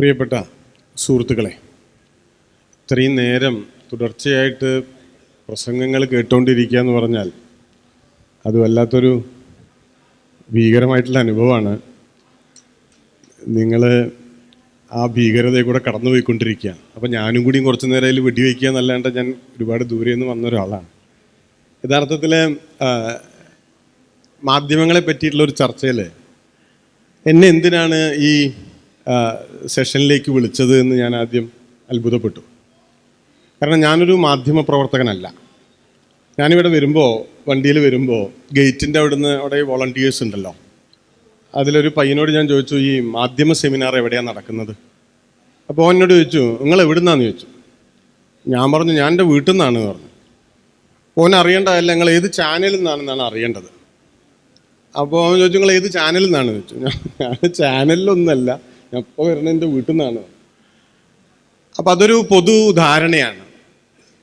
പ്രിയപ്പെട്ട സുഹൃത്തുക്കളെ ഇത്രയും നേരം തുടർച്ചയായിട്ട് പ്രസംഗങ്ങൾ കേട്ടുകൊണ്ടിരിക്കുക എന്ന് പറഞ്ഞാൽ അത് വല്ലാത്തൊരു ഭീകരമായിട്ടുള്ള അനുഭവമാണ്. നിങ്ങൾ ആ ഭീകരതയെ കൂടെ കടന്നുപോയിക്കൊണ്ടിരിക്കുക. അപ്പോൾ ഞാനും കൂടിയും കുറച്ച് നേരം അതിൽ വെടിവെക്കുക എന്നല്ലാണ്ട് ഞാൻ ഒരുപാട് ദൂരെ നിന്ന് വന്ന ഒരാളാണ്. യഥാർത്ഥത്തിൽ മാധ്യമങ്ങളെ പറ്റിയിട്ടുള്ള ഒരു ചർച്ചയിൽ എന്നെ എന്തിനാണ് ഈ സെഷനിലേക്ക് വിളിച്ചത് എന്ന് ഞാൻ ആദ്യം അത്ഭുതപ്പെട്ടു. കാരണം ഞാനൊരു മാധ്യമ പ്രവർത്തകനല്ല ഞാനിവിടെ വരുമ്പോൾ വണ്ടിയിൽ വരുമ്പോൾ ഗേറ്റിന്റെ അവിടുന്ന് അവിടെ വോളണ്ടിയേഴ്സ് ഉണ്ടല്ലോ. അതിലൊരു പയ്യനോട് ഞാൻ ചോദിച്ചു ഈ മാധ്യമ സെമിനാർ എവിടെയാണ് നടക്കുന്നത്? അപ്പോൾ എന്നോട് ചോദിച്ചു നിങ്ങൾ എവിടുന്നാന്ന്? ചോദിച്ചു. ഞാൻ പറഞ്ഞു ഞാൻ എന്റെ വീട്ടിൽ നിന്നാണ് പറഞ്ഞു. ഓൻ അറിയേണ്ടതല്ല നിങ്ങൾ ഏത് ചാനലിൽ നിന്നാണെന്നാണ് അറിയേണ്ടത്? അപ്പോൾ അവൻ ചോദിച്ചു നിങ്ങൾ ഏത് ചാനലിൽ നിന്നാണ് ചോദിച്ചു. ഞാൻ ചാനലിലൊന്നല്ല ഞാൻ ഇപ്പോൾ എന്റെ വീട്ടിൽ നിന്നാണ്. അപ്പം അതൊരു പൊതു ധാരണയാണ്.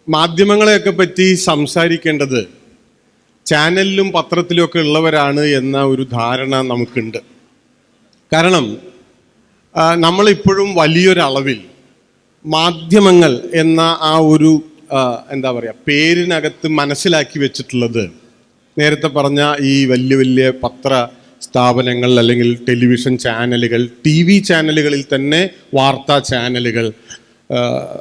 മാധ്യമങ്ങളെയൊക്കെ പറ്റി സംസാരിക്കേണ്ടത് ചാനലിലും പത്രത്തിലുമൊക്കെ ഉള്ളവരാണ് എന്ന ഒരു ധാരണ നമുക്കുണ്ട്. കാരണം നമ്മളിപ്പോഴും വലിയൊരളവിൽ മാധ്യമങ്ങൾ എന്ന ആ ഒരു എന്താ പറയുക പേരിനകത്ത് മനസ്സിലാക്കി വെച്ചിട്ടുള്ളത് നേരത്തെ പറഞ്ഞ ഈ വലിയ വലിയ പത്ര സ്ഥാപനങ്ങൾ അല്ലെങ്കിൽ ടെലിവിഷൻ ചാനലുകൾ ടി വി ചാനലുകളിൽ തന്നെ വാർത്താ ചാനലുകൾ.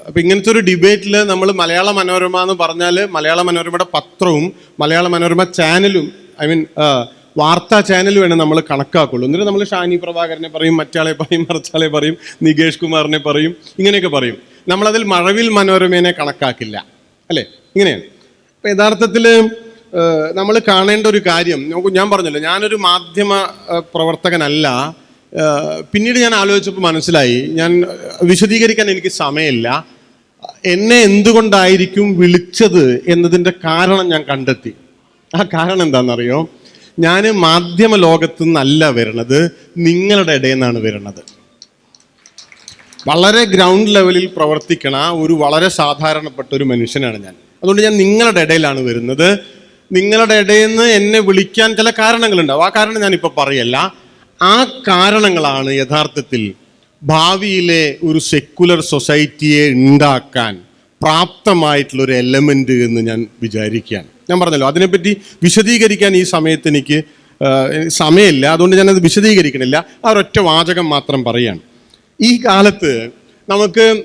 അപ്പം ഇങ്ങനത്തെ ഒരു ഡിബേറ്റിൽ നമ്മൾ മലയാള മനോരമ എന്ന് പറഞ്ഞാൽ മലയാള മനോരമയുടെ പത്രവും മലയാള മനോരമ ചാനലും ഐ മീൻ വാർത്താ ചാനൽ വേണം നമ്മൾ കണക്കാക്കുള്ളൂ. എന്നിട്ട് നമ്മൾ ഷാനി പ്രഭാകരനെ പറയും മറ്റാളെ പറയും മറച്ചാളെ പറയും നികേഷ് കുമാറിനെ പറയും ഇങ്ങനെയൊക്കെ പറയും. നമ്മളതിൽ മഴവിൽ മനോരമേനെ കണക്കാക്കില്ല. അല്ലേ? ഇങ്ങനെയാണ്. അപ്പം യഥാർത്ഥത്തിൽ നമ്മൾ കാണേണ്ട ഒരു കാര്യം ഞാൻ പറഞ്ഞല്ലോ ഞാനൊരു മാധ്യമ പ്രവർത്തകനല്ല. പിന്നീട് ഞാൻ ആലോചിച്ചപ്പോൾ മനസ്സിലായി ഞാൻ വിശദീകരിക്കാൻ എനിക്ക് സമയമില്ല. എന്നെ എന്തുകൊണ്ടായിരിക്കും വിളിച്ചത് എന്നതിന്റെ കാരണം ഞാൻ കണ്ടെത്തി. ആ കാരണം എന്താണെന്നറിയോ? ഞാൻ മാധ്യമ ലോകത്തു നിന്നല്ല വരണത് നിങ്ങളുടെ ഇടയിൽ നിന്നാണ് വരണത്. വളരെ ഗ്രൗണ്ട് ലെവലിൽ പ്രവർത്തിക്കണ ഒരു വളരെ സാധാരണപ്പെട്ട ഒരു മനുഷ്യനാണ് ഞാൻ. അതുകൊണ്ട് ഞാൻ നിങ്ങളുടെ ഇടയിലാണ് വരുന്നത്. നിങ്ങളുടെ ഇടയിൽ നിന്ന് എന്നെ വിളിക്കാൻ ചില കാരണങ്ങളുണ്ടാവും ആ കാരണം ഞാനിപ്പോൾ പറയല്ല. ആ കാരണങ്ങളാണ് യഥാർത്ഥത്തിൽ ഭാവിയിലെ ഒരു സെക്കുലർ സൊസൈറ്റിയെ ഉണ്ടാക്കാൻ പ്രാപ്തമായിട്ടുള്ള ഒരു എലമെന്റ് എന്ന് ഞാൻ വിചാരിക്കുകയാണ്. ഞാൻ പറഞ്ഞല്ലോ അതിനെപ്പറ്റി വിശദീകരിക്കാൻ ഈ സമയത്ത് എനിക്ക് സമയമില്ല. അതുകൊണ്ട് ഞാനത് വിശദീകരിക്കണില്ല. ആ ഒരൊറ്റ വാചകം മാത്രം പറയാണ്. ഈ കാലത്ത് നമുക്ക്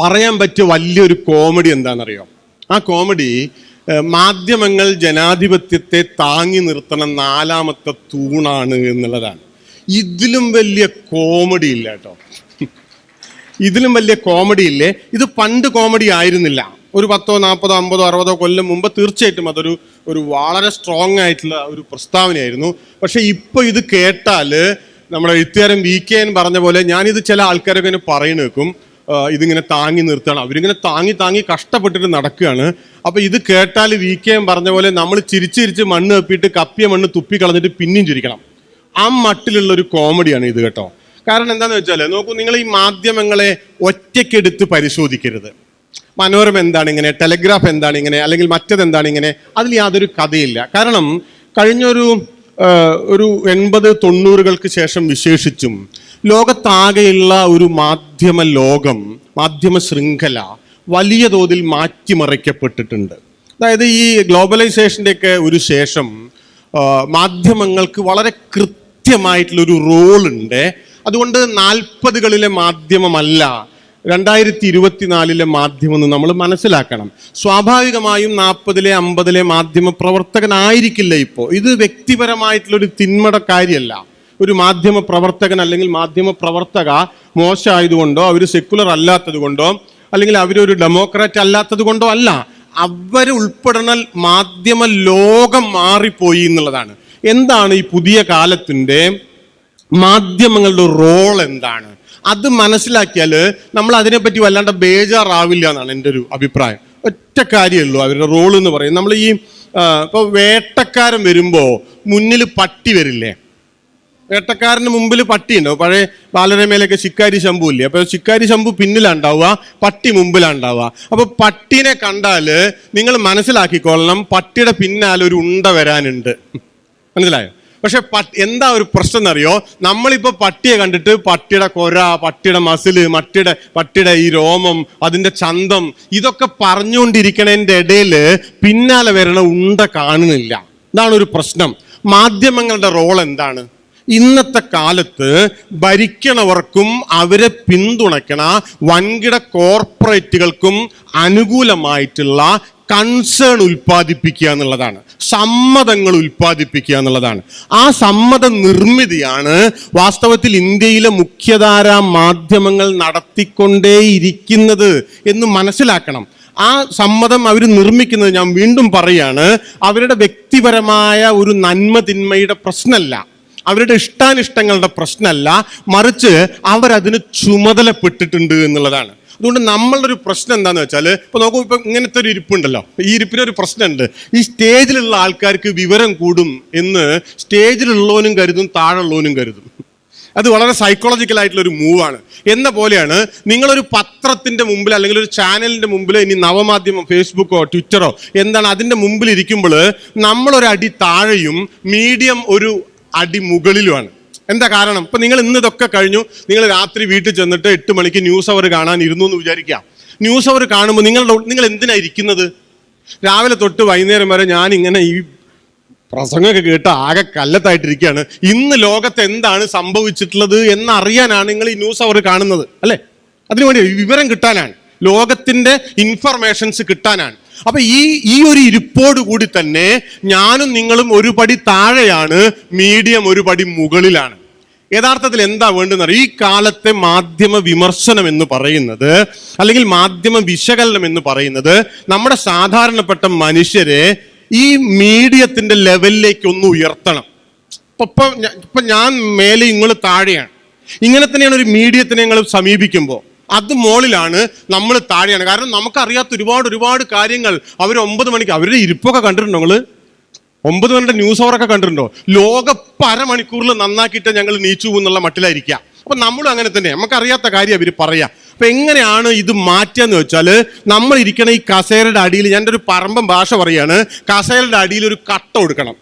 പറയാൻ പറ്റിയ വലിയൊരു കോമഡി എന്താണെന്നറിയോ? ആ കോമഡി മാധ്യമങ്ങൾ ജനാധിപത്യത്തെ താങ്ങി നിർത്തണ നാലാമത്തെ തൂണാണ് എന്നുള്ളതാണ്. ഇതിലും വലിയ കോമഡി ഇല്ല കേട്ടോ. ഇതിലും വലിയ കോമഡി ഇല്ലേ? ഇത് പണ്ട് കോമഡി ആയിരുന്നില്ല. ഒരു പത്തോ നാൽപ്പതോ അമ്പതോ അറുപതോ കൊല്ലം മുമ്പ് തീർച്ചയായിട്ടും അതൊരു ഒരു വളരെ സ്ട്രോങ് ആയിട്ടുള്ള ഒരു പ്രസ്താവനയായിരുന്നു. പക്ഷേ ഇപ്പൊ ഇത് കേട്ടാൽ നമ്മുടെ എഴുത്തുകാരൻ വി കെ എൻ പറഞ്ഞ പോലെ ഞാനിത് ചില ആൾക്കാരൊക്കെ പറയുന്നേക്കും ഇതിങ്ങനെ താങ്ങി നിർത്തണം അവരിങ്ങനെ താങ്ങി താങ്ങി കഷ്ടപ്പെട്ടിട്ട് നടക്കുകയാണ്. അപ്പോൾ ഇത് കേട്ടാൽ വി കെ എം പറഞ്ഞ പോലെ നമ്മൾ ചിരിച്ച് ചിരിച്ച് മണ്ണ് കപ്പിയിട്ട് കപ്പിയ മണ്ണ് തുപ്പി കളഞ്ഞിട്ട് പിന്നെയും ചിരിക്കണം. ആ മട്ടിലുള്ള ഒരു കോമഡിയാണ് ഇത് കേട്ടോ. കാരണം എന്താണെന്ന് വെച്ചാൽ നോക്കൂ നിങ്ങൾ ഈ മാധ്യമങ്ങളെ ഒറ്റയ്ക്കെടുത്ത് പരിശോധിക്കരുത്. മനോരമ എന്താണ് ഇങ്ങനെ ടെലഗ്രാഫ് എന്താണ് ഇങ്ങനെ അല്ലെങ്കിൽ മറ്റത് എന്താണ് ഇങ്ങനെ അതിൽ യാതൊരു കഥയില്ല. കാരണം കഴിഞ്ഞൊരു ഒരു എൺപത് തൊണ്ണൂറുകൾക്ക് ശേഷം വിശേഷിച്ചും ലോകത്താകെയുള്ള ഒരു മാധ്യമ ലോകം മാധ്യമ ശൃംഖല വലിയ തോതിൽ മാറ്റിമറിക്കപ്പെട്ടിട്ടുണ്ട്. അതായത് ഈ ഗ്ലോബലൈസേഷന്റെയൊക്കെ ഒരു ശേഷം മാധ്യമങ്ങൾക്ക് വളരെ കൃത്യമായിട്ടുള്ളൊരു ഉണ്ട് അതുകൊണ്ട് നാൽപ്പതുകളിലെ മാധ്യമമല്ല രണ്ടായിരത്തി ഇരുപത്തിനാലിലെ മാധ്യമം എന്ന് നമ്മൾ മനസ്സിലാക്കണം. സ്വാഭാവികമായും നാൽപ്പതിലെ അമ്പതിലെ മാധ്യമ പ്രവർത്തകനായിരിക്കില്ല ഇപ്പോൾ. ഇത് വ്യക്തിപരമായിട്ടുള്ളൊരു തിന്മട കാര്യമല്ല. ഒരു മാധ്യമ പ്രവർത്തകൻ അല്ലെങ്കിൽ മാധ്യമ പ്രവർത്തക മോശമായതുകൊണ്ടോ അവർ സെക്കുലർ അല്ലാത്തത് കൊണ്ടോ അല്ലെങ്കിൽ അവരൊരു ഡെമോക്രാറ്റ് അല്ലാത്തത് കൊണ്ടോ അല്ല അവർ ഉൾപ്പെടുന്ന മാധ്യമ ലോകം മാറിപ്പോയി എന്നുള്ളതാണ്. എന്താണ് ഈ പുതിയ കാലത്തിന്റെ മാധ്യമങ്ങളുടെ റോൾ എന്താണ്? അത് മനസ്സിലാക്കിയാൽ നമ്മൾ അതിനെപ്പറ്റി വല്ലാണ്ട് ബേജാറാവില്ല എന്നാണ് എന്റെ ഒരു അഭിപ്രായം. ഒറ്റ കാര്യമുള്ളൂ അവരുടെ റോൾ എന്ന് പറയും നമ്മൾ ഈ ഇപ്പോൾ വേട്ടക്കാരൻ വരുമ്പോൾ മുന്നിൽ പട്ടി വരില്ലേ? വേട്ടക്കാരന് മുമ്പിൽ പട്ടി ഉണ്ടാവും പഴയ ബാലരമയിലൊക്കെ ശിക്കാരി ശംഭു ഇല്ലേ? അപ്പൊ ശിക്കാരി ശംഭു പിന്നിലുണ്ടാവുക പട്ടി മുമ്പിലുണ്ടാവുക അപ്പൊ പട്ടിനെ കണ്ടാൽ നിങ്ങൾ മനസ്സിലാക്കിക്കൊള്ളണം പട്ടിയുടെ പിന്നാലെ ഒരു ഉണ്ട വരാനുണ്ട്. മനസ്സിലായോ? പക്ഷെ പട്ടി എന്താ ഒരു പ്രശ്നം എന്നറിയോ? നമ്മളിപ്പോ പട്ടിയെ കണ്ടിട്ട് പട്ടിയുടെ കൊര പട്ടിയുടെ മസിൽ മട്ടിയുടെ പട്ടിയുടെ ഈ രോമം അതിന്റെ ചന്തം ഇതൊക്കെ പറഞ്ഞുകൊണ്ടിരിക്കണതിന്റെ ഇടയിൽ പിന്നാലെ വരണ ഉണ്ട കാണുന്നില്ല. ഇതാണ് ഒരു പ്രശ്നം. മാധ്യമങ്ങളുടെ റോൾ എന്താണ്? ഇന്നത്തെ കാലത്ത് ഭരിക്കണവർക്കും അവരെ പിന്തുണയ്ക്കണ വൻകിട കോർപ്പറേറ്റുകൾക്കും അനുകൂലമായിട്ടുള്ള കൺസേൺ ഉൽപ്പാദിപ്പിക്കുക എന്നുള്ളതാണ്. സമ്മതങ്ങൾ ഉൽപ്പാദിപ്പിക്കുക എന്നുള്ളതാണ്. ആ സമ്മത നിർമ്മിതിയാണ് വാസ്തവത്തിൽ ഇന്ത്യയിലെ മുഖ്യധാര മാധ്യമങ്ങൾ നടത്തിക്കൊണ്ടേയിരിക്കുന്നത് എന്ന് മനസ്സിലാക്കണം. ആ സമ്മതം അവർ നിർമ്മിക്കുന്നത് ഞാൻ വീണ്ടും പറയാണ് അവരുടെ വ്യക്തിപരമായ ഒരു നന്മ തിന്മയുടെ പ്രശ്നമല്ല. അവരുടെ ഇഷ്ടാനിഷ്ടങ്ങളുടെ പ്രശ്നമല്ല മറിച്ച് അവരതിന് ചുമതലപ്പെട്ടിട്ടുണ്ട് എന്നുള്ളതാണ്. അതുകൊണ്ട് നമ്മളുടെ ഒരു പ്രശ്നം എന്താന്ന് വെച്ചാൽ ഇപ്പൊ നോക്കൂ ഇപ്പൊ ഇങ്ങനത്തെ ഒരു ഇരിപ്പുണ്ടല്ലോ. ഈ ഇരിപ്പിനൊരു പ്രശ്നമുണ്ട്. ഈ സ്റ്റേജിലുള്ള ആൾക്കാർക്ക് വിവരം കൂടും എന്ന് സ്റ്റേജിലുള്ളവനും കരുതും താഴെയുള്ളവനും കരുതും. അത് വളരെ സൈക്കോളജിക്കൽ ആയിട്ടുള്ള ഒരു മൂവാണ് എന്ന പോലെയാണ് നിങ്ങളൊരു പത്രത്തിന്റെ മുമ്പിൽ അല്ലെങ്കിൽ ഒരു ചാനലിന്റെ മുമ്പിൽ ഇനി നവമാധ്യമം ഫേസ്ബുക്കോ ട്വിറ്ററോ എന്താണ് അതിന്റെ മുമ്പിൽ ഇരിക്കുമ്പോൾ നമ്മളൊരടി താഴെയും മീഡിയം ഒരു അടി മുകളിലുമാണ് എന്താ കാരണം? ഇപ്പൊ നിങ്ങൾ ഇന്ന് ഇതൊക്കെ കഴിഞ്ഞു. നിങ്ങൾ രാത്രി വീട്ടിൽ ചെന്നിട്ട് എട്ട് മണിക്ക് ന്യൂസ് അവർ കാണാൻ ഇരുന്നു എന്ന് വിചാരിക്കാം ന്യൂസ് അവർ കാണുമ്പോൾ നിങ്ങളുടെ നിങ്ങൾ എന്തിനാ ഇരിക്കുന്നത്? രാവിലെ തൊട്ട് വൈകുന്നേരം വരെ ഞാൻ ഇങ്ങനെ ഈ പ്രസംഗമൊക്കെ കേട്ട് ആകെ കല്ലത്തായിട്ടിരിക്കുകയാണ്. ഇന്ന് ലോകത്ത് എന്താണ് സംഭവിച്ചിട്ടുള്ളത് എന്നറിയാനാണ് നിങ്ങൾ ഈ ന്യൂസ് അവർ കാണുന്നത്. അല്ലേ? അതിനുവേണ്ടി വിവരം കിട്ടാനാണ്. ലോകത്തിന്റെ ഇൻഫർമേഷൻസ് കിട്ടാനാണ്. അപ്പൊ ഈ ഈ ഒരു ഇരിപ്പോട് കൂടി തന്നെ ഞാനും നിങ്ങളും ഒരു പടി താഴെയാണ് മീഡിയം ഒരു പടി മുകളിലാണ്. യഥാർത്ഥത്തിൽ എന്താ വേണ്ടുന്ന ഈ കാലത്തെ മാധ്യമ വിമർശനം എന്ന് പറയുന്നത് അല്ലെങ്കിൽ മാധ്യമ വിശകലനം എന്ന് പറയുന്നത് നമ്മുടെ സാധാരണപ്പെട്ട മനുഷ്യരെ ഈ മീഡിയത്തിന്റെ ലെവലിലേക്ക് ഒന്ന് ഉയർത്തണം. ഇപ്പൊ ഇപ്പൊ ഞാൻ മേലെ നിങ്ങൾ താഴെയാണ്. ഇങ്ങനെ തന്നെയാണ് ഒരു മീഡിയത്തിനെ ഞങ്ങൾ സമീപിക്കുമ്പോൾ അത് മോളിലാണ് നമ്മൾ താഴെയാണ്. കാരണം നമുക്കറിയാത്ത ഒരുപാട് ഒരുപാട് കാര്യങ്ങൾ അവർ ഒമ്പത് മണിക്ക് അവരുടെ ഇരിപ്പൊക്കെ കണ്ടിട്ടുണ്ടോ നിങ്ങൾ ഒമ്പത് മണിയുടെ ന്യൂസ് അവറൊക്കെ കണ്ടിട്ടുണ്ടോ? ലോക പരമണിക്കൂറിൽ നന്നാക്കിയിട്ട് ഞങ്ങൾ നീച്ചു എന്നുള്ള മട്ടിലായിരിക്കുക. അപ്പൊ നമ്മളും അങ്ങനെ തന്നെ. നമുക്കറിയാത്ത കാര്യം അവർ പറയാം. അപ്പൊ എങ്ങനെയാണ് ഇത് മാറ്റുകയെന്ന് വെച്ചാൽ നമ്മൾ ഇരിക്കണ ഈ കസേരയുടെ അടിയിൽ ഞാൻ ഒരു പറമ്പൻ ഭാഷ പറയാണ്. കസേരയുടെ അടിയിൽ ഒരു കട്ട കൊടുക്കണം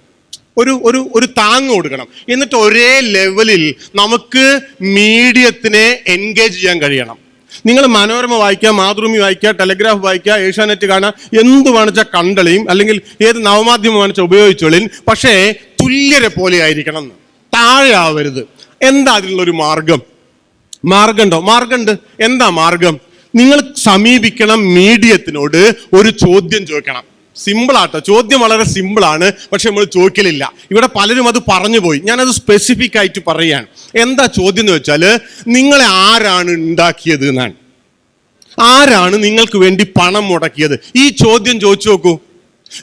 ഒരു ഒരു ഒരു താങ്ങ് കൊടുക്കണം എന്നിട്ട് ഒരേ ലെവലിൽ നമുക്ക് മീഡിയത്തിനെ എൻഗേജ് ചെയ്യാൻ കഴിയണം. നിങ്ങൾ മനോരമ വായിക്കുക മാതൃഭൂമി വായിക്കുക ടെലഗ്രാഫ് വായിക്കുക ഏഷ്യാനെറ്റ് കാണുക എന്ത് വേണിച്ച കണ്ടളിയും അല്ലെങ്കിൽ ഏത് നവമാധ്യമം വേണിച്ച ഉപയോഗിച്ചോളിൻ പക്ഷേ തുല്യരെ പോലെ ആയിരിക്കണം താഴെ ആവരുത്. എന്താ അതിലുള്ളൊരു മാർഗം? മാർഗമുണ്ടോ? മാർഗമുണ്ട്. എന്താ മാർഗം? നിങ്ങൾ സമീപിക്കണം മീഡിയത്തിനോട് ഒരു ചോദ്യം ചോദിക്കണം. സിമ്പിൾ ആട്ടോ ചോദ്യം വളരെ സിമ്പിളാണ്. പക്ഷെ നമ്മൾ ചോദിക്കലില്ല. ഇവിടെ പലരും അത് പറഞ്ഞു പോയി ഞാനത് സ്പെസിഫിക് ആയിട്ട് പറയുകയാണ് എന്താ ചോദ്യം എന്ന് വെച്ചാൽ നിങ്ങളെ ആരാണ് ഉണ്ടാക്കിയത് എന്നാണ്. ആരാണ് നിങ്ങൾക്ക് വേണ്ടി പണം മുടക്കിയത്? ഈ ചോദ്യം ചോദിച്ചു നോക്കൂ.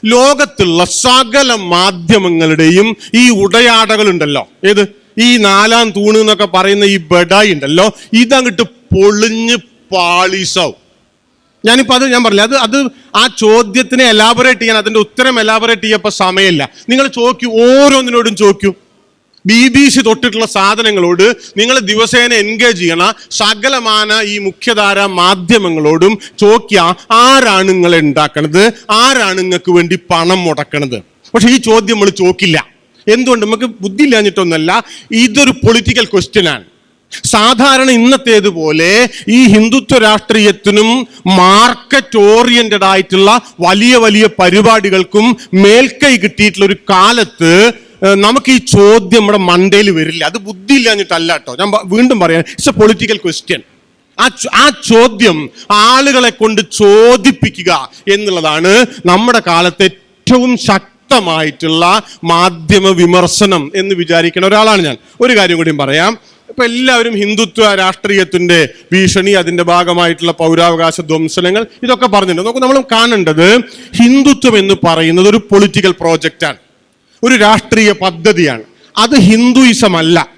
ലോകത്തുള്ള സകല മാധ്യമങ്ങളുടെയും ഈ ഉടയാടകളുണ്ടല്ലോ. ഏത്? ഈ നാലാം തൂണ് എന്നൊക്കെ പറയുന്ന ഈ ബഡായി ഉണ്ടല്ലോ. ഇതങ്ങോട്ട് പൊളിഞ്ഞ് പാളീസാവും. ഞാനിപ്പോ അത് ഞാൻ പറഞ്ഞില്ല അത് അത് ആ ചോദ്യത്തിനെ എലാബറേറ്റ് ചെയ്യാൻ അതിന്റെ ഉത്തരം എലാബറേറ്റ് ചെയ്യപ്പോൾ സമയമില്ല. നിങ്ങൾ ചോദിക്കൂ ഓരോന്നിനോടും ചോദിക്കൂ. ബി ബി സി തൊട്ടിട്ടുള്ള സാധനങ്ങളോട് നിങ്ങൾ ദിവസേന എൻഗേജ് ചെയ്യണ സകലമാന ഈ മുഖ്യധാര മാധ്യമങ്ങളോടും ചോദിക്കുക ആരാണ് നിങ്ങളെ ഉണ്ടാക്കണത്? ആരാണ് നിങ്ങൾക്ക് വേണ്ടി പണം മുടക്കണത്? പക്ഷെ ഈ ചോദ്യം നമ്മൾ ചോദിക്കില്ല. എന്തുകൊണ്ട്? നമുക്ക് ബുദ്ധി ഇല്ലാഞ്ഞിട്ടൊന്നല്ല ഇതൊരു പൊളിറ്റിക്കൽ ക്വസ്റ്റ്യൻ ആണ്. സാധാരണ ഇന്നത്തേതുപോലെ ഈ ഹിന്ദുത്വ രാഷ്ട്രീയത്തിനും മാർക്കറ്റ് ഓറിയന്റഡ് ആയിട്ടുള്ള വലിയ വലിയ പരിപാടികൾക്കും മേൽക്കൈ കിട്ടിയിട്ടുള്ള ഒരു കാലത്ത് നമുക്ക് ഈ ചോദ്യം നമ്മുടെ മണ്ടയിൽ വരില്ല. അത് ബുദ്ധി ഇല്ലാഞ്ഞിട്ടല്ല കേട്ടോ ഞാൻ വീണ്ടും പറയാം. ഇറ്റ്സ് എ പൊളിറ്റിക്കൽ ക്വസ്റ്റ്യൻ ആ ആ ചോദ്യം ആളുകളെ കൊണ്ട് ചോദിപ്പിക്കുക എന്നുള്ളതാണ് നമ്മുടെ കാലത്തെ ഏറ്റവും ശക്തമായിട്ടുള്ള മാധ്യമ വിമർശനം എന്ന് വിചാരിക്കുന്ന ഒരാളാണ് ഞാൻ. ഒരു കാര്യം കൂടിയും പറയാം. ഇപ്പൊ എല്ലാവരും ഹിന്ദുത്വ രാഷ്ട്രീയത്തിന്റെ ഭീഷണി അതിന്റെ ഭാഗമായിട്ടുള്ള പൗരാവകാശ ധ്വംസനങ്ങൾ ഇതൊക്കെ പറഞ്ഞിട്ടുണ്ട്. നോക്കൂ നമ്മൾ കാണേണ്ടത് ഹിന്ദുത്വം എന്ന് പറയുന്നത് ഒരു പൊളിറ്റിക്കൽ പ്രോജക്റ്റാണ് ഒരു രാഷ്ട്രീയ പദ്ധതിയാണ്. അത് ഹിന്ദുയിസം അല്ല.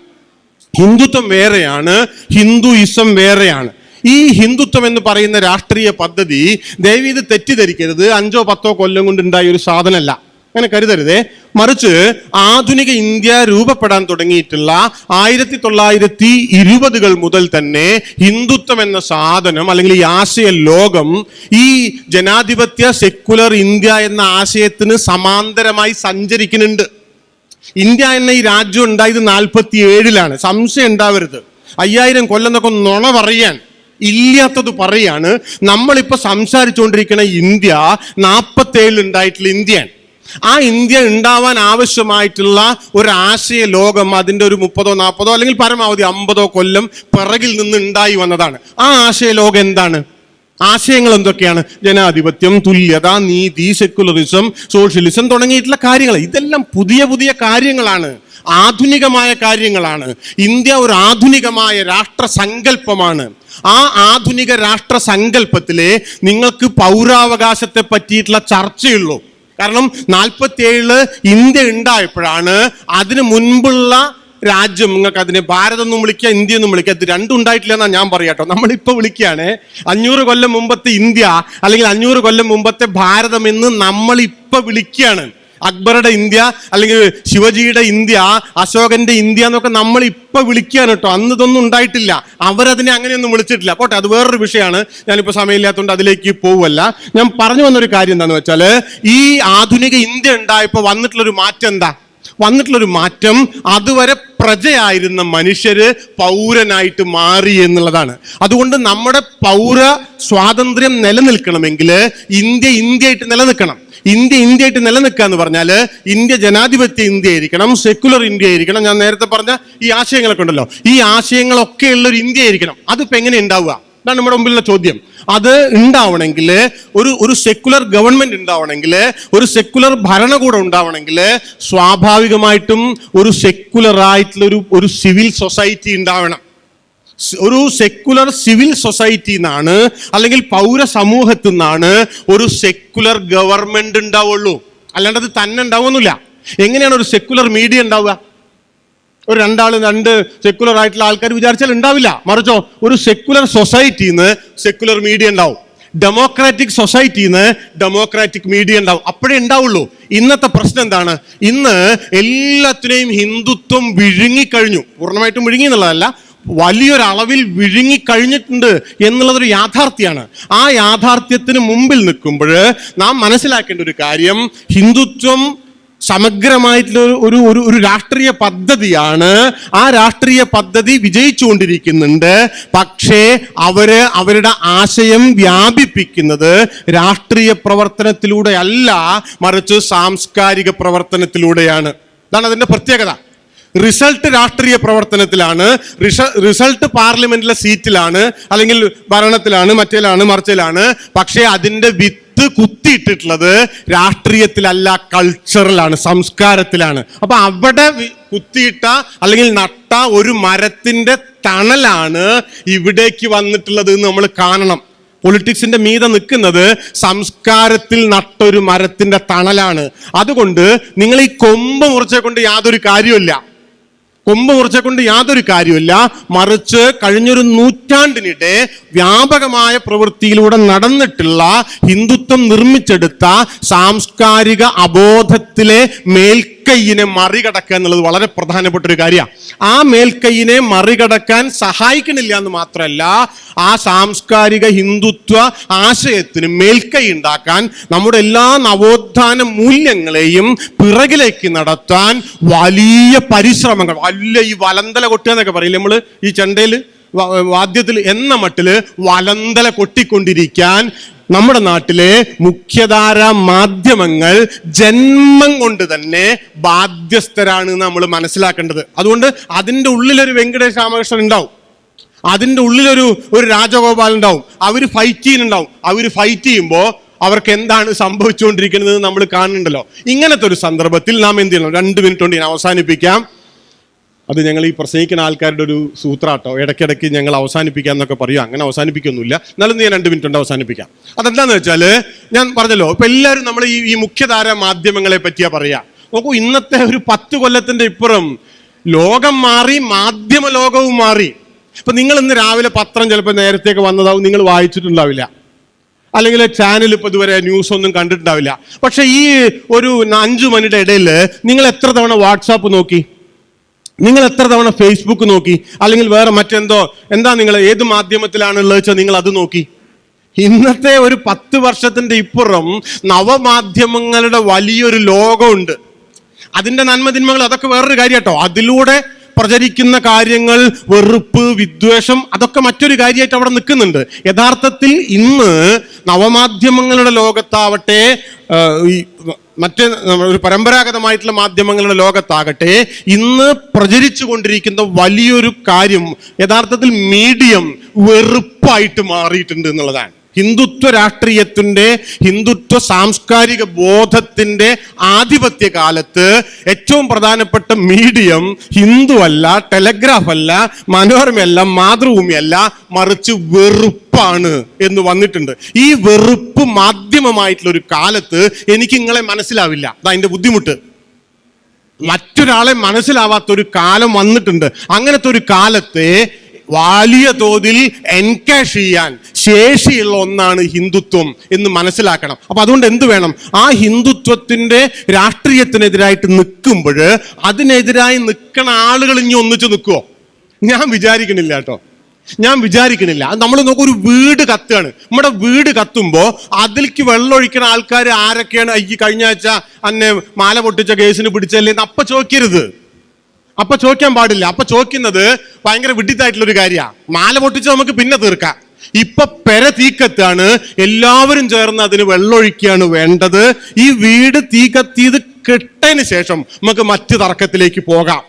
ഹിന്ദുത്വം വേറെയാണ് ഹിന്ദുയിസം വേറെയാണ്. ഈ ഹിന്ദുത്വം എന്ന് പറയുന്ന രാഷ്ട്രീയ പദ്ധതി ദയവ് ഇത് തെറ്റിദ്ധരിക്കരുത്. അഞ്ചോ പത്തോ കൊല്ലം കൊണ്ടുണ്ടായ ഒരു സാധനമല്ല. അങ്ങനെ കരുതരുതേ. മറിച്ച് ആധുനിക ഇന്ത്യ രൂപപ്പെടാൻ തുടങ്ങിയിട്ടുള്ള ആയിരത്തി തൊള്ളായിരത്തി ഇരുപതുകൾ മുതൽ തന്നെ ഹിന്ദുത്വം എന്ന സാധനം അല്ലെങ്കിൽ ഈ ആശയ ലോകം ഈ ജനാധിപത്യ സെക്കുലർ ഇന്ത്യ എന്ന ആശയത്തിന് സമാന്തരമായി സഞ്ചരിക്കുന്നുണ്ട്. ഇന്ത്യ എന്ന ഈ രാജ്യം ഉണ്ടായത് നാൽപ്പത്തി ഏഴിലാണ് സംശയം ഉണ്ടാവരുത്. അയ്യായിരം കൊല്ലം എന്നൊക്കെ നുണ പറയാൻ ഇല്ലാത്തത് പറയാണ്. നമ്മളിപ്പോൾ സംസാരിച്ചുകൊണ്ടിരിക്കുന്ന ഇന്ത്യ നാൽപ്പത്തേഴിൽ ഉണ്ടായിട്ടുള്ള ഇന്ത്യയാണ്. ആ ഇന്ത്യ ഉണ്ടാവാൻ ആവശ്യമായിട്ടുള്ള ഒരു ആശയ ലോകം അതിന്റെ ഒരു മുപ്പതോ നാൽപ്പതോ അല്ലെങ്കിൽ പരമാവധി അമ്പതോ കൊല്ലം പിറകിൽ നിന്ന് ഉണ്ടായി വന്നതാണ്. ആ ആശയ ലോകം എന്താണ്? ആശയങ്ങൾ എന്തൊക്കെയാണ്? ജനാധിപത്യം തുല്യത നീതി സെക്കുലറിസം സോഷ്യലിസം തുടങ്ങിയിട്ടുള്ള കാര്യങ്ങൾ. ഇതെല്ലാം പുതിയ പുതിയ കാര്യങ്ങളാണ്. ആധുനികമായ കാര്യങ്ങളാണ്. ഇന്ത്യ ഒരു ആധുനികമായ രാഷ്ട്ര സങ്കല്പമാണ് ആ ആധുനിക രാഷ്ട്ര സങ്കല്പത്തിലെ നിങ്ങൾക്ക് പൗരാവകാശത്തെ പറ്റിയിട്ടുള്ള ചർച്ചയുള്ളൂ. കാരണം നാൽപ്പത്തിയേഴിൽ ഇന്ത്യ ഉണ്ടായപ്പോഴാണ് അതിനു മുൻപുള്ള രാജ്യം നിങ്ങൾക്ക് അതിനെ ഭാരതം എന്നും വിളിക്കുക ഇന്ത്യ എന്നും വിളിക്കുക. ഇത് രണ്ടും ഉണ്ടായിട്ടില്ല എന്നാ ഞാൻ പറയാട്ടോ നമ്മളിപ്പോൾ വിളിക്കുകയാണ് അഞ്ഞൂറ് കൊല്ലം മുമ്പത്തെ ഇന്ത്യ അല്ലെങ്കിൽ അഞ്ഞൂറ് കൊല്ലം മുമ്പത്തെ ഭാരതം എന്ന് നമ്മൾ ഇപ്പൊ വിളിക്കുകയാണ്. അക്ബറുടെ ഇന്ത്യ അല്ലെങ്കിൽ ശിവജിയുടെ ഇന്ത്യ അശോകന്റെ ഇന്ത്യ എന്നൊക്കെ നമ്മൾ ഇപ്പൊ വിളിക്കുകയാണ് കേട്ടോ. അന്ന് ഇതൊന്നും ഉണ്ടായിട്ടില്ല. അവരതിനെ അങ്ങനെയൊന്നും വിളിച്ചിട്ടില്ല. പോട്ടെ അത് വേറൊരു വിഷയമാണ്. ഞാനിപ്പോ സമയമില്ലാത്തതുകൊണ്ട് അതിലേക്ക് പോവല്ല. ഞാൻ പറഞ്ഞു വന്നൊരു കാര്യം എന്താന്ന് വെച്ചാൽ ഈ ആധുനിക ഇന്ത്യ ഉണ്ടായപ്പോ വന്നിട്ടുള്ളൊരു മാറ്റം എന്താ? വന്നിട്ടുള്ളൊരു മാറ്റം അതുവരെ പ്രജയായിരുന്ന മനുഷ്യര് പൗരനായിട്ട് മാറി എന്നുള്ളതാണ്. അതുകൊണ്ട് നമ്മുടെ പൗര സ്വാതന്ത്ര്യം നിലനിൽക്കണമെങ്കിൽ ഇന്ത്യ ഇന്ത്യയായിട്ട് നിലനിൽക്കണം. ഇന്ത്യ ഇന്ത്യയായിട്ട് നിലനിൽക്കുക എന്ന് പറഞ്ഞാൽ ഇന്ത്യ ജനാധിപത്യ ഇന്ത്യ ആയിരിക്കണം സെക്കുലർ ഇന്ത്യ ആയിരിക്കണം. ഞാൻ നേരത്തെ പറഞ്ഞ ഈ ആശയങ്ങളൊക്കെ ഉണ്ടല്ലോ ഈ ആശയങ്ങളൊക്കെ ഉള്ള ഒരു ഇന്ത്യ ആയിരിക്കണം. അതിപ്പോ എങ്ങനെ ഉണ്ടാവുക? ഇതാണ് നമ്മുടെ മുമ്പിലുള്ള ചോദ്യം. അത് ഉണ്ടാവണമെങ്കിൽ ഒരു ഒരു സെക്കുലർ ഗവൺമെന്റ് ഉണ്ടാവണമെങ്കിൽ ഒരു സെക്കുലർ ഭരണകൂടം ഉണ്ടാവണമെങ്കിൽ സ്വാഭാവികമായിട്ടും ഒരു സെക്കുലർ ആയിട്ടുള്ള ഒരു ഒരു സിവിൽ സൊസൈറ്റി ഉണ്ടാവണം. ഒരു സെക്കുലർ സിവിൽ സൊസൈറ്റി നിന്നാണ് അല്ലെങ്കിൽ പൗര സമൂഹത്തിൽ നിന്നാണ് ഒരു സെക്കുലർ ഗവൺമെന്റ് ഉണ്ടാവുള്ളൂ. അല്ലാണ്ട് അത് തന്നെ ഉണ്ടാവുന്നില്ല എങ്ങനെയാണ് ഒരു സെക്കുലർ മീഡിയ ഉണ്ടാവുക? ഒരു രണ്ടാൾ രണ്ട് സെക്കുലർ ആയിട്ടുള്ള ആൾക്കാർ വിചാരിച്ചാൽ ഉണ്ടാവില്ല. മറിച്ചോ ഒരു സെക്കുലർ സൊസൈറ്റിന്ന് സെക്കുലർ മീഡിയ ഉണ്ടാവും. ഡെമോക്രാറ്റിക് സൊസൈറ്റിയിൽ സൊസൈറ്റിന്ന് ഡെമോക്രാറ്റിക് മീഡിയ ഉണ്ടാവും. അപ്പോഴേ ഉണ്ടാവുള്ളൂ. ഇന്നത്തെ പ്രശ്നം എന്താണ്? ഇന്ന് എല്ലാത്തിനെയും ഹിന്ദുത്വം വിഴുങ്ങിക്കഴിഞ്ഞു. പൂർണമായിട്ടും വിഴുങ്ങി എന്നുള്ളതല്ല. വലിയൊരളവിൽ വിഴുങ്ങിക്കഴിഞ്ഞിട്ടുണ്ട് എന്നുള്ളതൊരു യാഥാർത്ഥ്യമാണ് ആ യാഥാർത്ഥ്യത്തിന് മുമ്പിൽ നിൽക്കുമ്പോൾ നാം മനസ്സിലാക്കേണ്ട ഒരു കാര്യം ഹിന്ദുത്വം സമഗ്രമായിട്ടുള്ള ഒരു- ഒരു ഒരു രാഷ്ട്രീയ പദ്ധതിയാണ്. ആ രാഷ്ട്രീയ പദ്ധതി വിജയിച്ചുകൊണ്ടിരിക്കുന്നുണ്ട്. പക്ഷേ അവർ അവരുടെ ആശയം വ്യാപിപ്പിക്കുന്നത് രാഷ്ട്രീയ പ്രവർത്തനത്തിലൂടെ അല്ല മറിച്ച് സാംസ്കാരിക പ്രവർത്തനത്തിലൂടെയാണ്. ഇതാണ് അതിന്റെ പ്രത്യേകത. റിസൾട്ട് രാഷ്ട്രീയ പ്രവർത്തനത്തിലാണ് റിസൾട്ട് പാർലമെന്റിലെ സീറ്റിലാണ് അല്ലെങ്കിൽ ഭരണത്തിലാണ് മറ്റേലാണ് മറിച്ചിലാണ്. പക്ഷേ അതിന്റെ വിത്ത് കുത്തിയിട്ടിട്ടുള്ളത് രാഷ്ട്രീയത്തിലല്ല കൾച്ചറിലാണ് സംസ്കാരത്തിലാണ്. അപ്പൊ അവിടെ കുത്തിയിട്ട അല്ലെങ്കിൽ നട്ട ഒരു മരത്തിന്റെ തണലാണ് ഇവിടേക്ക് വന്നിട്ടുള്ളത് എന്ന് നമ്മൾ കാണണം. പൊളിറ്റിക്സിന്റെ മീതെ നിൽക്കുന്നത് സംസ്കാരത്തിൽ നട്ടൊരു മരത്തിന്റെ തണലാണ്. അതുകൊണ്ട് നിങ്ങൾ ഈ കൊമ്പ് മുറിച്ചെ കൊണ്ട് യാതൊരു കാര്യമില്ല കൊമ്പ് മുറിച്ച കൊണ്ട് യാതൊരു കാര്യമില്ല മറിച്ച് കഴിഞ്ഞൊരു നൂറ്റാണ്ടിനിടെ വ്യാപകമായ പ്രവൃത്തിയിലൂടെ നടന്നിട്ടുള്ള ഹിന്ദുത്വം നിർമ്മിച്ചെടുത്ത സാംസ്കാരിക അബോധത്തിലെ മേൽക്കൈയിനെ മറികടക്കുക എന്നുള്ളത് വളരെ പ്രധാനപ്പെട്ട ഒരു കാര്യമാണ്. ആ മേൽക്കൈയിനെ മറികടക്കാൻ സഹായിക്കണില്ല എന്ന് മാത്രമല്ല ആ സാംസ്കാരിക ഹിന്ദുത്വ ആശയത്തിന് മേൽക്കൈ ഉണ്ടാക്കാൻ നമ്മുടെ എല്ലാ നവോത്ഥാന മൂല്യങ്ങളെയും പിറകിലേക്ക് നടത്താൻ വലിയ പരിശ്രമങ്ങൾ വലിയ ഈ വലന്തല കൊട്ടുക എന്നൊക്കെ പറയില്ല നമ്മൾ ഈ ചണ്ടയിൽ വാദ്യത്തിൽ എന്ന മട്ടിൽ വലന്തല കൊട്ടിക്കൊണ്ടിരിക്കാൻ നമ്മുടെ നാട്ടിലെ മുഖ്യധാര മാധ്യമങ്ങൾ ജന്മം കൊണ്ട് തന്നെ ബാധ്യസ്ഥരാണ് നമ്മൾ മനസ്സിലാക്കേണ്ടത്. അതുകൊണ്ട് അതിന്റെ ഉള്ളിലൊരു വെങ്കടേഷ് രാമകൃഷ്ണൻ ഉണ്ടാവും. അതിന്റെ ഉള്ളിലൊരു ഒരു രാജഗോപാൽ ഉണ്ടാവും. അവർ ഫൈറ്റ് ചെയ്യുന്നുണ്ടാവും. അവർ ഫൈറ്റ് ചെയ്യുമ്പോൾ അവർക്ക് എന്താണ് സംഭവിച്ചുകൊണ്ടിരിക്കുന്നത് നമ്മൾ കാണുന്നുണ്ടല്ലോ. ഇങ്ങനത്തെ ഒരു സന്ദർഭത്തിൽ നാം എന്ത് ചെയ്യണം? രണ്ട് മിനിറ്റ് കൊണ്ട് ഞാൻ അവസാനിപ്പിക്കാം. അത് ഞങ്ങൾ ഈ പ്രസംഗിക്കുന്ന ആൾക്കാരുടെ ഒരു സൂത്രാട്ടോ ഇടയ്ക്കിടയ്ക്ക് ഞങ്ങൾ അവസാനിപ്പിക്കാം എന്നൊക്കെ പറയും. അങ്ങനെ അവസാനിപ്പിക്കൊന്നുമില്ല. എന്നാലും ഞാൻ രണ്ട് മിനിറ്റ് കൊണ്ട് അവസാനിപ്പിക്കാം. അതെന്താന്ന് വെച്ചാൽ ഞാൻ പറഞ്ഞല്ലോ ഇപ്പൊ എല്ലാവരും നമ്മൾ ഈ ഈ മുഖ്യധാര മാധ്യമങ്ങളെ പറ്റിയാ പറയാ. നോക്കൂ ഇന്നത്തെ ഒരു പത്ത് കൊല്ലത്തിന്റെ ഇപ്പുറം ലോകം മാറി മാധ്യമ ലോകവും മാറി. ഇപ്പൊ നിങ്ങൾ ഇന്ന് രാവിലെ പത്രം ചിലപ്പോൾ നേരത്തേക്ക് വന്നതാവും നിങ്ങൾ വായിച്ചിട്ടുണ്ടാവില്ല. അല്ലെങ്കിൽ ചാനൽ ഇപ്പൊ ഇതുവരെ ന്യൂസ് ഒന്നും കണ്ടിട്ടുണ്ടാവില്ല. പക്ഷേ ഈ ഒരു അഞ്ചു മണിയുടെ ഇടയിൽ നിങ്ങൾ എത്ര തവണ വാട്സാപ്പ് നോക്കി? നിങ്ങൾ എത്ര തവണ ഫേസ്ബുക്ക് നോക്കി? അല്ലെങ്കിൽ വേറെ മറ്റെന്തോ? എന്താ നിങ്ങൾ ഏത് മാധ്യമത്തിലാണ് ഉള്ളത് വെച്ചാൽ നിങ്ങൾ അത് നോക്കി. ഇന്നത്തെ ഒരു പത്ത് വർഷത്തിന്റെ ഇപ്പുറം നവമാധ്യമങ്ങളുടെ വലിയൊരു ലോകമുണ്ട്. അതിന്റെ നന്മതിന്മകൾ അതൊക്കെ വേറൊരു കാര്യം കേട്ടോ അതിലൂടെ പ്രചരിക്കുന്ന കാര്യങ്ങൾ വെറുപ്പ് വിദ്വേഷം അതൊക്കെ മറ്റൊരു കാര്യമായിട്ട് അവിടെ നിൽക്കുന്നുണ്ട്. യഥാർത്ഥത്തിൽ ഇന്ന് നവമാധ്യമങ്ങളുടെ ലോകത്താവട്ടെ മറ്റ് ഒരു പരമ്പരാഗതമായിട്ടുള്ള മാധ്യമങ്ങളുടെ ലോകത്താകട്ടെ ഇന്ന് പ്രചരിച്ചു കൊണ്ടിരിക്കുന്ന വലിയൊരു കാര്യം യഥാർത്ഥത്തിൽ മീഡിയം വെറുപ്പായിട്ട് മാറിയിട്ടുണ്ട് എന്നുള്ളതാണ്. ഹിന്ദുത്വ രാഷ്ട്രീയത്തിന്റെ ഹിന്ദുത്വ സാംസ്കാരിക ബോധത്തിന്റെ ആധിപത്യ കാലത്ത് ഏറ്റവും പ്രധാനപ്പെട്ട മീഡിയം ഹിന്ദു അല്ല ടെലഗ്രാഫ് അല്ല മനോരമയല്ല മാതൃഭൂമിയല്ല മറിച്ച് വെറുപ്പാണ് എന്ന് വന്നിട്ടുണ്ട്. ഈ വെറുപ്പ് മാധ്യമമായിട്ടുള്ള ഒരു കാലത്ത് എനിക്ക് നിങ്ങളെ മനസ്സിലാവില്ല. അതാ അതിന്റെ ബുദ്ധിമുട്ട്. മറ്റൊരാളെ മനസ്സിലാവാത്ത ഒരു കാലം വന്നിട്ടുണ്ട്. അങ്ങനത്തെ ഒരു കാലത്തെ വലിയ തോതിൽ എൻകാഷ് ചെയ്യാൻ ശേഷിയുള്ള ഒന്നാണ് ഹിന്ദുത്വം എന്ന് മനസ്സിലാക്കണം. അപ്പൊ അതുകൊണ്ട് എന്ത് വേണം? ആ ഹിന്ദുത്വത്തിന്റെ രാഷ്ട്രീയത്തിനെതിരായിട്ട് നിൽക്കുമ്പോൾ അതിനെതിരായി നിൽക്കണ ആളുകൾ ഇനി ഒന്നിച്ച് നിൽക്കുവോ? ഞാൻ വിചാരിക്കണില്ല കേട്ടോ. ഞാൻ വിചാരിക്കണില്ല. നമ്മൾ നോക്കും ഒരു വീട് കത്തുകയാണ്. നമ്മുടെ വീട് കത്തുമ്പോൾ അതിലേക്ക് വെള്ളം ഒഴിക്കുന്ന ആൾക്കാർ ആരൊക്കെയാണ്? ഈ കഴിഞ്ഞ ആഴ്ച അന്നെ മാല പൊട്ടിച്ച കേസിന് പിടിച്ചല്ലേ അപ്പൊ ചോദിക്കരുത്. അപ്പൊ ചോദിക്കാൻ പാടില്ല. അപ്പൊ ചോദിക്കുന്നത് ഭയങ്കര വിഡിത്തായിട്ടുള്ള ഒരു കാര്യമാണ് മാല പൊട്ടിച്ച് നമുക്ക് പിന്നെ തീർക്കാം. ഇപ്പൊ പെര തീക്കത്താണ് എല്ലാവരും ചേർന്ന് അതിന് വെള്ളമൊഴിക്കുകയാണ് വേണ്ടത്. ഈ വീട് തീ കത്തിയത് കെട്ടതിന് ശേഷം നമുക്ക് മറ്റു തർക്കത്തിലേക്ക് പോകാം.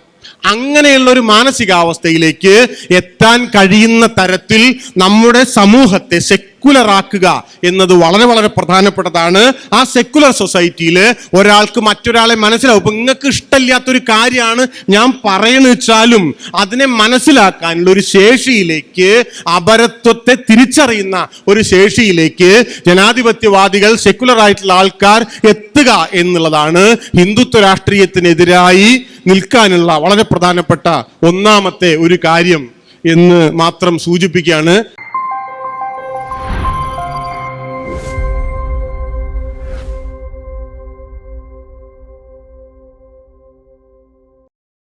അങ്ങനെയുള്ള ഒരു മാനസികാവസ്ഥയിലേക്ക് എത്താൻ കഴിയുന്ന തരത്തിൽ നമ്മുടെ സമൂഹത്തെ സെക്കുലർ ആക്കുക എന്നത് വളരെ വളരെ പ്രധാനപ്പെട്ടതാണ്. ആ സെക്കുലർ സൊസൈറ്റിയിൽ ഒരാൾക്ക് മറ്റൊരാളെ മനസ്സിലാവും. ഇപ്പം നിങ്ങൾക്ക് ഇഷ്ടമില്ലാത്തൊരു കാര്യമാണ് ഞാൻ പറയണെച്ചാലും അതിനെ മനസ്സിലാക്കാനുള്ള ഒരു ശേഷിയിലേക്ക് അപരത്വത്തെ തിരിച്ചറിയുന്ന ഒരു ശേഷിയിലേക്ക് ജനാധിപത്യവാദികൾ സെക്കുലർ ആയിട്ടുള്ള ആൾക്കാർ എത്തുക എന്നുള്ളതാണ് ഹിന്ദുത്വ രാഷ്ട്രീയത്തിനെതിരായി നിൽക്കാനുള്ള വളരെ പ്രധാനപ്പെട്ട ഒന്നാമത്തെ ഒരു കാര്യം എന്ന് മാത്രം സൂചിപ്പിക്കുകയാണ്.